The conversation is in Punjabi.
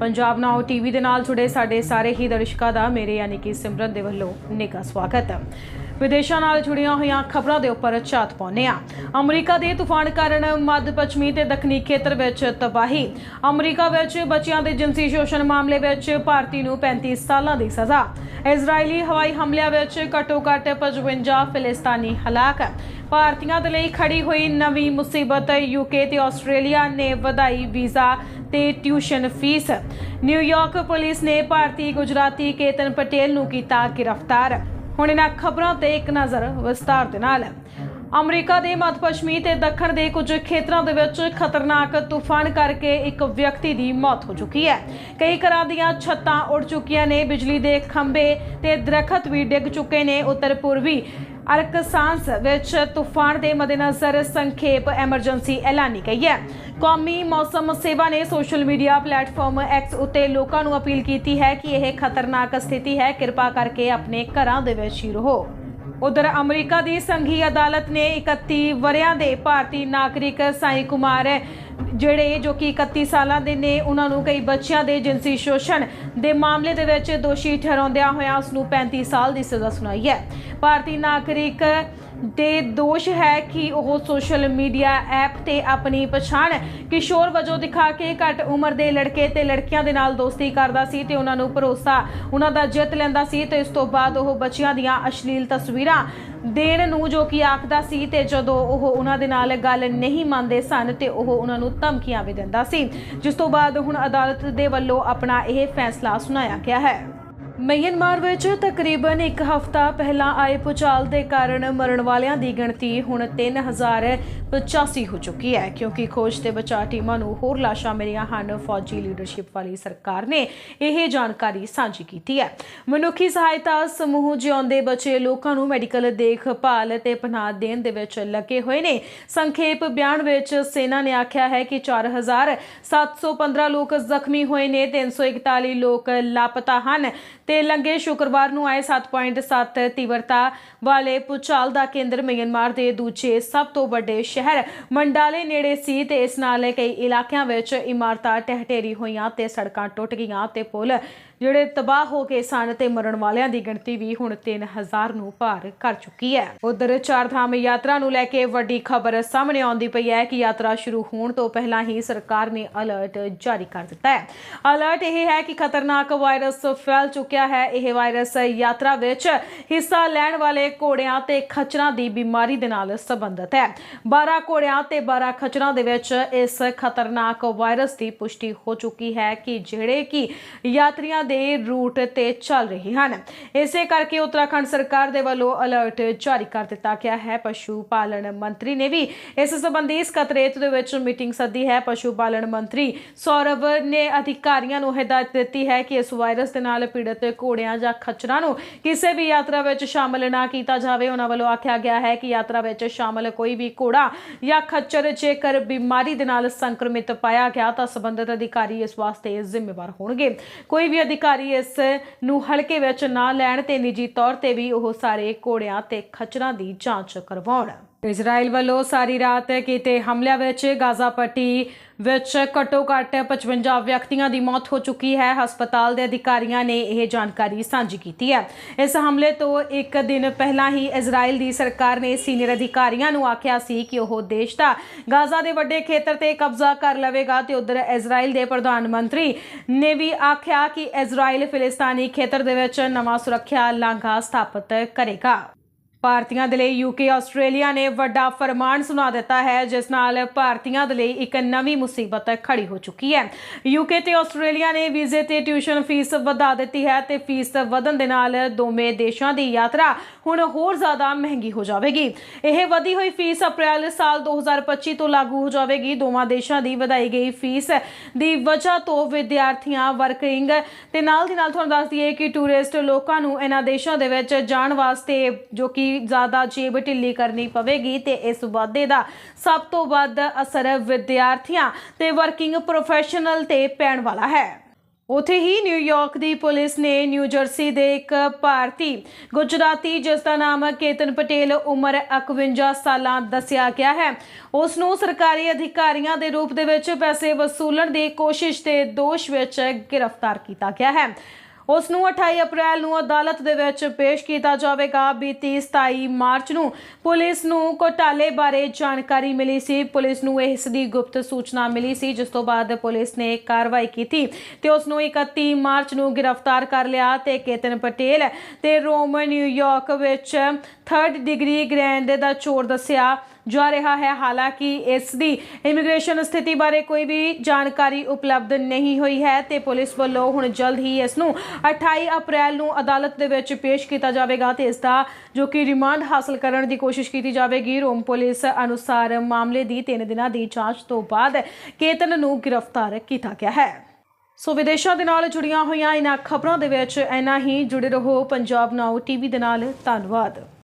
ਪੰਜਾਬ ਨਾਓ ਟੀਵੀ ਦੇ ਨਾਲ ਜੁੜੇ ਸਾਡੇ ਸਾਰੇ ਹੀ ਦਰਸ਼ਕਾਂ ਦਾ ਮੇਰੇ ਯਾਨੀ ਕਿ ਸਿਮਰਨ ਦੇ ਵੱਲੋਂ ਨਿੱਘਾ ਸਵਾਗਤ ਹੈ। ਵਿਦੇਸ਼ਾਂ ਨਾਲ ਜੁੜੀਆਂ ਹੋਈਆਂ ਖਬਰਾਂ ਦੇ ਉੱਪਰ ਝਾਤ ਪਾਉਂਦੇ ਆ ਅਮਰੀਕਾ ਦੇ ਤੂਫਾਨ ਕਾਰਨ ਮੱਧ ਪੱਛਮੀ ਤੇ ਦੱਖਣੀ ਖੇਤਰ ਵਿੱਚ ਤਬਾਹੀ। ਅਮਰੀਕਾ ਵਿੱਚ ਬੱਚਿਆਂ ਦੇ ਜਿਨਸੀ ਸ਼ੋਸ਼ਣ ਮਾਮਲੇ ਵਿੱਚ ਭਾਰਤੀ ਨੂੰ 35 ਸਾਲਾਂ ਦੀ ਸਜ਼ਾ। ਇਜ਼ਰਾਈਲੀ ਹਵਾਈ ਹਮਲਿਆਂ ਵਿੱਚ ਘੱਟੋ-ਘੱਟ 55 ਫਿਲਿਸਤਾਨੀ ਹਲਾਕ। ਭਾਰਤੀਆਂ ਦੇ ਲਈ ਖੜੀ ਹੋਈ ਨਵੀਂ ਮੁਸੀਬਤ ਯੂਕੇ ਤੇ ਆਸਟ੍ਰੇਲੀਆ ਨੇ ਵਧਾਈ ਵੀਜ਼ਾ ਤੇ ਟਿਊਸ਼ਨ ਫੀਸ। ਨਿਊਯਾਰਕ ਪੁਲਿਸ ਨੇ ਭਾਰਤੀ ਗੁਜਰਾਤੀ ਕੇਤਨ ਪਟੇਲ ਨੂੰ ਕੀਤਾ ਗ੍ਰਿਫਤਾਰ। ਹੁਣ ਇਹਨਾਂ ਖਬਰਾਂ ਤੇ ਇੱਕ ਨਜ਼ਰ ਵਿਸਤਾਰ ਦੇ ਨਾਲ। ਅਮਰੀਕਾ ਦੇ ਮੱਧ ਪੱਛਮੀ ਤੇ ਦੱਖਣ ਦੇ ਕੁਝ ਖੇਤਰਾਂ ਦੇ ਵਿੱਚ ਖਤਰਨਾਕ ਤੂਫਾਨ ਕਰਕੇ ਇੱਕ ਵਿਅਕਤੀ ਦੀ ਮੌਤ ਹੋ ਚੁੱਕੀ ਹੈ। ਕਈ ਘਰਾਂ ਦੀਆਂ ਛੱਤਾਂ ਉੱਡ ਚੁੱਕੀਆਂ ਨੇ, ਬਿਜਲੀ ਦੇ ਖੰਭੇ ਤੇ ਦਰਖਤ ਵੀ ਡਿੱਗ ਚੁੱਕੇ ਨੇ ਉੱਤਰ ਪੂਰਬੀ ਅਰਕਸਾਂਸ ਵਿੱਚ ਤੂਫਾਨ ਦੇ ਮੱਦੇਨਜ਼ਰ ਸੰਖੇਪ ਐਮਰਜੈਂਸੀ ਐਲਾਨੀ ਗਈ ਹੈ। ਕੌਮੀ ਮੌਸਮ ਸੇਵਾ ਨੇ ਸੋਸ਼ਲ ਮੀਡੀਆ ਪਲੇਟਫਾਰਮ ਐਕਸ ਉੱਤੇ ਲੋਕਾਂ ਨੂੰ ਅਪੀਲ ਕੀਤੀ ਹੈ ਕਿ ਇਹ ਖਤਰਨਾਕ ਸਥਿਤੀ ਹੈ। ਕਿਰਪਾ ਕਰਕੇ ਆਪਣੇ ਘਰਾਂ ਦੇ ਵਿੱਚ ਹੀ ਰਹੋ। ਉਧਰ ਅਮਰੀਕਾ ਦੀ ਸੰਘੀ ਅਦਾਲਤ ਨੇ 31 ਵਰਿਆਂ ਦੇ ਭਾਰਤੀ ਨਾਗਰਿਕ ਸਾਈ ਕੁਮਾਰ ਜਿਹੜੇ ਜੋ ਕਿ 31 ਸਾਲਾਂ ਦੇ ਨੇ, ਉਹਨਾਂ ਨੂੰ ਕਈ ਬੱਚਿਆਂ ਦੇ ਜਿਨਸੀ ਸ਼ੋਸ਼ਣ ਦੇ ਮਾਮਲੇ ਦੇ ਵਿੱਚ ਦੋਸ਼ੀ ਠਹਿਰਾਉਂਦਿਆਂ ਹੋਇਆ ਉਸ ਨੂੰ 35 ਸਾਲ ਦੀ ਸਜ਼ਾ ਸੁਣਾਈ ਹੈ। ਭਾਰਤੀ ਨਾਗਰਿਕ ਦੇ ਦੋਸ਼ ਹੈ ਕਿ ਉਹ ਸੋਸ਼ਲ ਮੀਡੀਆ ਐਪ ਤੇ ਆਪਣੀ ਪਛਾਣ ਕਿਸ਼ੋਰ ਵਜੋਂ ਦਿਖਾ ਕੇ ਘੱਟ ਉਮਰ ਦੇ ਲੜਕੇ ਤੇ ਲੜਕੀਆਂ ਦੇ ਨਾਲ ਦੋਸਤੀ ਕਰਦਾ ਸੀ ਤੇ ਉਹਨਾਂ ਨੂੰ ਭਰੋਸਾ ਉਹਨਾਂ ਦਾ ਜਿੱਤ ਲੈਂਦਾ ਸੀ ਤੇ ਇਸ ਤੋਂ ਬਾਅਦ ਉਹ ਬੱਚਿਆਂ ਦੀਆਂ ਅਸ਼ਲੀਲ ਤਸਵੀਰਾਂ ਦੇਣ ਨੂੰ ਜੋ ਕਿ ਆਖਦਾ ਸੀ ਤੇ ਜਦੋਂ ਉਹ ਉਹਨਾਂ ਦੇ ਨਾਲ ਗੱਲ ਨਹੀਂ ਮੰਨਦੇ ਸਨ ਤੇ ਉਹ ਉਹਨਾਂ ਨੂੰ ਧਮਕੀਆਂ ਵੀ ਦਿੰਦਾ ਸੀ। ਜਿਸ ਤੋਂ ਬਾਅਦ ਹੁਣ ਅਦਾਲਤ ਦੇ ਵੱਲੋਂ ਆਪਣਾ ਇਹ ਫੈਸਲਾ ਸੁਣਾਇਆ ਗਿਆ ਹੈ। ਮਿਆਂਮਾਰ ਵਿੱਚ ਤਕਰੀਬਨ ਇੱਕ ਹਫ਼ਤਾ ਪਹਿਲਾਂ ਆਏ ਭੂਚਾਲ ਦੇ ਕਾਰਨ ਮਰਨ ਵਾਲਿਆਂ ਦੀ ਗਿਣਤੀ ਹੁਣ 3085 ਹੋ ਚੁੱਕੀ ਹੈ, ਕਿਉਂਕਿ ਖੋਜ ਤੇ ਬਚਾਅ ਟੀਮਾਂ ਨੂੰ ਹੋਰ ਲਾਸ਼ਾਂ ਮਿਲੀਆਂ ਹਨ। ਫੌਜੀ ਲੀਡਰਸ਼ਿਪ ਵਾਲੀ ਸਰਕਾਰ ਨੇ ਇਹ ਜਾਣਕਾਰੀ ਸਾਂਝੀ ਕੀਤੀ ਹੈ। ਮਨੁੱਖੀ ਸਹਾਇਤਾ ਸਮੂਹ ਜਿਉਂਦੇ ਬਚੇ ਲੋਕਾਂ ਨੂੰ ਮੈਡੀਕਲ ਦੇਖਭਾਲ ਤੇ ਪਨਾਹ ਦੇਣ ਦੇ ਵਿੱਚ ਲੱਗੇ ਹੋਏ ਨੇ। ਸੰਖੇਪ ਬਿਆਨ ਵਿੱਚ ਸੈਨਾ ਨੇ ਆਖਿਆ ਹੈ ਕਿ 4715 ਲੋਕ ਜ਼ਖਮੀ ਹੋਏ ਨੇ 341 ਲੋਕ ਲਾਪਤਾ ਹਨ ਤੇ ਲੰਗੇ ਸ਼ੁੱਕਰਵਾਰ ਨੂੰ ਆਏ 7.7 ਤੀਵਰਤਾ ਵਾਲੇ ਭੂਚਾਲ ਦਾ ਕੇਂਦਰ ਮਿਆਂਮਾਰ ਦੇ ਦੂਜੇ ਸਭ ਤੋਂ ਵੱਡੇ ਸ਼ਹਿਰ ਮੰਡਾਲੇ ਨੇੜੇ ਸੀ ਤੇ ਇਸ ਨਾਲ ਕਈ ਇਲਾਕਿਆਂ ਵਿੱਚ ਇਮਾਰਤਾਂ ਟਹਿ ਹੋਈਆਂ ਤੇ ਸੜਕਾਂ ਟੁੱਟ ਗਈਆਂ ਤੇ ਪੁਲ ਜਿਹੜੇ ਤਬਾਹ ਹੋ ਗਏ ਸਨ ਤੇ ਮਰਨ ਵਾਲਿਆਂ ਦੀ ਗਿਣਤੀ ਵੀ ਹੁਣ 3000 ਨੂੰ ਪਾਰ ਕਰ ਚੁੱਕੀ ਹੈ। ਉਧਰ ਚਾਰ ਧਾਮ ਯਾਤਰਾ ਨੂੰ ਲੈ ਕੇ ਵੱਡੀ ਖਬਰ ਸਾਹਮਣੇ ਆਉਂਦੀ ਪਈ ਹੈ ਕਿ ਯਾਤਰਾ ਸ਼ੁਰੂ ਹੋਣ ਤੋਂ ਪਹਿਲਾਂ ਹੀ ਸਰਕਾਰ ਨੇ ਅਲਰਟ ਜਾਰੀ ਕਰ ਦਿੱਤਾ ਹੈ। ਅਲਰਟ ਇਹ ਹੈ ਕਿ ਖਤਰਨਾਕ ਵਾਇਰਸ ਫੈਲ ਚੁੱਕਿਆ ਹੈ। ਇਹ ਵਾਇਰਸ ਯਾਤਰਾ ਵਿੱਚ ਹਿੱਸਾ ਲੈਣ ਵਾਲੇ ਘੋੜਿਆਂ ਤੇ ਖੱਚਰਾਂ ਦੀ ਬਿਮਾਰੀ ਦੇ ਨਾਲ ਸੰਬੰਧਿਤ ਹੈ। 12 ਘੋੜਿਆਂ ਤੇ 12 ਖੱਚਰਾਂ ਦੇ ਵਿੱਚ ਇਸ ਖਤਰਨਾਕ ਵਾਇਰਸ ਦੀ ਪੁਸ਼ਟੀ ਹੋ ਚੁੱਕੀ ਹੈ ਕਿ ਜਿਹੜੇ ਕਿ ਯਾਤਰੀਆਂ ਦੇ ਰੂਟ ਤੇ ਚੱਲ ਰਹੇ ਹਨ। ਇਸੇ ਕਰਕੇ ਉੱਤਰਾਖੰਡ ਸਰਕਾਰ ਦੇ ਵੱਲੋਂ ਅਲਰਟ ਜਾਰੀ ਕਰ ਦਿੱਤਾ ਗਿਆ ਹੈ। ਪਸ਼ੂ ਪਾਲਣ ਮੰਤਰੀ ਨੇ ਵੀ ਇਸ ਸੰਬੰਧੀ ਸਕੱਤਰੇਤ ਦੇ ਵਿੱਚ ਮੀਟਿੰਗ ਸੱਦੀ ਹੈ। ਪਸ਼ੂ ਪਾਲਣ ਮੰਤਰੀ ਸੌਰਵ ਨੇ ਅਧਿਕਾਰੀਆਂ ਨੂੰ ਹਦਾਇਤ ਦਿੱਤੀ ਹੈ ਕਿ ਇਸ ਵਾਇਰਸ ਦੇ ਨਾਲ ਪੀੜਤ ਘੋੜਿਆਂ ਜਾਂ ਖੱਚਰਾਂ ਨੂੰ ਕਿਸੇ ਵੀ ਯਾਤਰਾ ਵਿੱਚ ਸ਼ਾਮਲ ਨਾ ਕੀਤਾ ਜਾਵੇ। ਉਹਨਾਂ ਵੱਲੋਂ ਆਖਿਆ ਗਿਆ ਹੈ ਕਿ ਯਾਤਰਾ ਵਿੱਚ ਸ਼ਾਮਲ ਕੋਈ ਵੀ ਘੋੜਾ ਜਾਂ ਖੱਚਰ ਜੇਕਰ ਬਿਮਾਰੀ ਦੇ ਨਾਲ ਸੰਕਰਮਿਤ ਪਾਇਆ ਗਿਆ ਤਾਂ ਸੰਬੰਧਿਤ ਅਧਿਕਾਰੀ ਇਸ ਵਾਸਤੇ ਜ਼ਿੰਮੇਵਾਰ ਹੋਣਗੇ। ਕੋਈ ਵੀ ਅਧਿਕਾਰੀ ਇਸ ਨੂੰ ਹਲਕੇ ਵਿੱਚ ਨਾ ਲੈਣ ਤੇ ਨਿੱਜੀ ਤੌਰ ਤੇ ਵੀ ਉਹ ਸਾਰੇ ਘੋੜਿਆਂ ਤੇ ਖੱਚਰਾਂ ਦੀ ਜਾਂਚ ਕਰਵਾਉਣ। ਇਜ਼ਰਾਈਲ ਵੱਲੋਂ ਸਾਰੀ ਰਾਤ ਕੀਤੇ ਹਮਲਿਆਂ ਵਿੱਚ ਗਾਜ਼ਾ ਪੱਟੀ ਵਿੱਚ ਘੱਟੋ-ਘੱਟ 55 ਵਿਅਕਤੀਆਂ ਦੀ ਮੌਤ ਹੋ ਚੁੱਕੀ ਹੈ। ਹਸਪਤਾਲ ਦੇ ਅਧਿਕਾਰੀਆਂ ਨੇ ਇਹ ਜਾਣਕਾਰੀ ਸਾਂਝੀ ਕੀਤੀ ਹੈ। ਇਸ ਹਮਲੇ ਤੋਂ ਇੱਕ ਦਿਨ ਪਹਿਲਾਂ ਹੀ ਇਜ਼ਰਾਈਲ ਦੀ ਸਰਕਾਰ ਨੇ ਸੀਨੀਅਰ ਅਧਿਕਾਰੀਆਂ ਨੂੰ ਆਖਿਆ ਸੀ ਕਿ ਉਹ ਦੇਸ਼ ਦਾ ਗਾਜ਼ਾ ਦੇ ਵੱਡੇ ਖੇਤਰ ਤੇ ਕਬਜ਼ਾ ਕਰ ਲਵੇਗਾ ਤੇ ਉਧਰ ਇਜ਼ਰਾਈਲ ਦੇ ਪ੍ਰਧਾਨ ਮੰਤਰੀ ਨੇ ਵੀ ਆਖਿਆ ਕਿ ਇਜ਼ਰਾਈਲ ਫਿਲਿਸਤਾਨੀ ਖੇਤਰ ਦੇ ਵਿੱਚ ਨਵਾਂ ਸੁਰੱਖਿਆ ਲਾਂਘਾ ਸਥਾਪਿਤ ਕਰੇਗਾ। ਭਾਰਤੀਆਂ ਦੇ ਲਈ ਯੂਕੇ ਆਸਟ੍ਰੇਲੀਆ ਨੇ ਵੱਡਾ ਫਰਮਾਨ ਸੁਣਾ ਦਿੱਤਾ ਹੈ, ਜਿਸ ਨਾਲ ਭਾਰਤੀਆਂ ਦੇ ਲਈ ਇੱਕ ਨਵੀਂ ਮੁਸੀਬਤ ਖੜੀ ਹੋ ਚੁੱਕੀ ਹੈ। ਯੂਕੇ ਤੇ ਆਸਟ੍ਰੇਲੀਆ ਨੇ ਵੀਜ਼ੇ ਤੇ ਟਿਊਸ਼ਨ ਫੀਸ ਵਧਾ ਦਿੱਤੀ ਹੈ ਤੇ ਫੀਸ ਵਧਣ ਦੇ ਨਾਲ ਦੋਵੇਂ ਦੇਸ਼ਾਂ ਦੀ ਯਾਤਰਾ ਹੁਣ ਹੋਰ ਜ਼ਿਆਦਾ ਮਹਿੰਗੀ ਹੋ ਜਾਵੇਗੀ। ਇਹ ਵਧੀ ਹੋਈ ਫੀਸ ਅਪ੍ਰੈਲ ਸਾਲ 2025 ਤੋਂ ਲਾਗੂ ਹੋ ਜਾਵੇਗੀ। ਦੋਵਾਂ ਦੇਸ਼ਾਂ ਦੀ ਵਧਾਈ ਗਈ ਫੀਸ ਦੀ ਵਜ੍ਹਾ ਤੋਂ ਵਿਦਿਆਰਥੀਆਂ ਵਰਕਿੰਗ ਤੇ ਨਾਲ ਦੀ ਨਾਲ ਤੁਹਾਨੂੰ ਦੱਸ ਦਈਏ ਕਿ ਟੂਰਿਸਟ ਲੋਕਾਂ ਨੂੰ ਇਹਨਾਂ ਦੇਸ਼ਾਂ ਦੇ ਵਿੱਚ ਜਾਣ ਵਾਸਤੇ ਜੋ ਕਿ ਜ਼ਿਆਦਾ ਜੇਬ ਢਿੱਲੀ ਕਰਨੀ ਪਵੇਗੀ ਤੇ ਇਸ ਵਾਧੇ ਦਾ ਸਭ ਤੋਂ ਵੱਧ ਅਸਰ ਵਿਦਿਆਰਥੀਆਂ ਤੇ ਵਰਕਿੰਗ ਪ੍ਰੋਫੈਸ਼ਨਲ ਤੇ ਪੈਣ ਵਾਲਾ ਹੈ। ਉਥੇ ਹੀ ਨਿਊਯਾਰਕ ਦੀ ਪੁਲਿਸ ਨੇ ਨਿਊ ਜਰਸੀ ਦੇ ਇੱਕ ਭਾਰਤੀ ਗੁਜਰਾਤੀ, ਜਿਸ ਦਾ ਨਾਮ ਕੇਤਨ ਪਟੇਲ ਉਮਰ 51 ਸਾਲਾਂ ਦੱਸਿਆ ਗਿਆ ਹੈ। ਉਸ ਨੂੰ ਸਰਕਾਰੀ ਅਧਿਕਾਰੀਆਂ ਦੇ ਰੂਪ ਦੇ ਵਿੱਚ ਪੈਸੇ ਵਸੂਲਣ ਦੀ ਕੋਸ਼ਿਸ਼ ਦੇ ਦੋਸ਼ ਵਿੱਚ ਗ੍ਰਿਫਤਾਰ ਕੀਤਾ ਗਿਆ ਹੈ। ਉਸ ਨੂੰ 28 ਅਪ੍ਰੈਲ ਨੂੰ ਅਦਾਲਤ ਦੇ ਵਿੱਚ ਪੇਸ਼ ਕੀਤਾ ਜਾਵੇਗਾ। ਬੀਤੀ 27 ਮਾਰਚ ਨੂੰ ਪੁਲਿਸ ਨੂੰ ਘੋਟਾਲੇ ਬਾਰੇ ਜਾਣਕਾਰੀ ਮਿਲੀ ਸੀ। ਪੁਲਿਸ ਨੂੰ ਇਸ ਦੀ ਗੁਪਤ ਸੂਚਨਾ ਮਿਲੀ ਸੀ, ਜਿਸ ਤੋਂ ਬਾਅਦ ਪੁਲਿਸ ਨੇ ਕਾਰਵਾਈ ਕੀਤੀ ਤੇ ਉਸ ਨੂੰ 31 ਮਾਰਚ ਨੂੰ ਗ੍ਰਿਫਤਾਰ ਕਰ ਲਿਆ ਤੇ ਕੇਤਨ ਪਟੇਲ ਤੇ ਰੋਮ ਨਿਊਯਾਰਕ ਵਿੱਚ 3rd ਡਿਗਰੀ ਗ੍ਰੈਂਡ ਦਾ ਚੋਰ ਦੱਸਿਆ। ਜਾ ਰਿਹਾ ਹੈ। ਹਾਲਾਂਕਿ ਇਸ ਦੀ ਇਮੀਗ੍ਰੇਸ਼ਨ ਸਥਿਤੀ ਬਾਰੇ ਕੋਈ ਵੀ ਜਾਣਕਾਰੀ ਉਪਲਬਧ ਨਹੀਂ ਹੋਈ ਹੈ ਤੇ ਪੁਲਿਸ ਵੱਲੋਂ ਹੁਣ ਜਲਦ ਹੀ ਇਸ ਨੂੰ 28 ਅਪ੍ਰੈਲ ਨੂੰ ਅਦਾਲਤ ਦੇ ਵਿੱਚ ਪੇਸ਼ ਕੀਤਾ ਜਾਵੇਗਾ ਤੇ ਇਸ ਦਾ ਜੋ ਕਿ ਰਿਮਾਂਡ ਹਾਸਲ ਕਰਨ ਦੀ ਕੋਸ਼ਿਸ਼ ਕੀਤੀ ਜਾਵੇਗੀ, ਰੋਮ ਪੁਲਿਸ ਅਨੁਸਾਰ ਮਾਮਲੇ ਦੀ 3 ਦਿਨਾਂ ਦੀ ਜਾਂਚ ਤੋਂ ਬਾਅਦ ਕੇਤਨ ਨੂੰ ਗ੍ਰਿਫਤਾਰ ਕੀਤਾ ਗਿਆ ਹੈ। ਸੋ ਵਿਦੇਸ਼ਾਂ ਦੇ ਨਾਲ ਜੁੜੀਆਂ ਹੋਈਆਂ ਇਹਨਾਂ ਖਬਰਾਂ ਦੇ ਵਿੱਚ ਇੰਨਾ ਹੀ। ਜੁੜੇ ਰਹੋ ਪੰਜਾਬ ਨਾਓ ਟੀਵੀ ਦੇ ਨਾਲ। ਧੰਨਵਾਦ।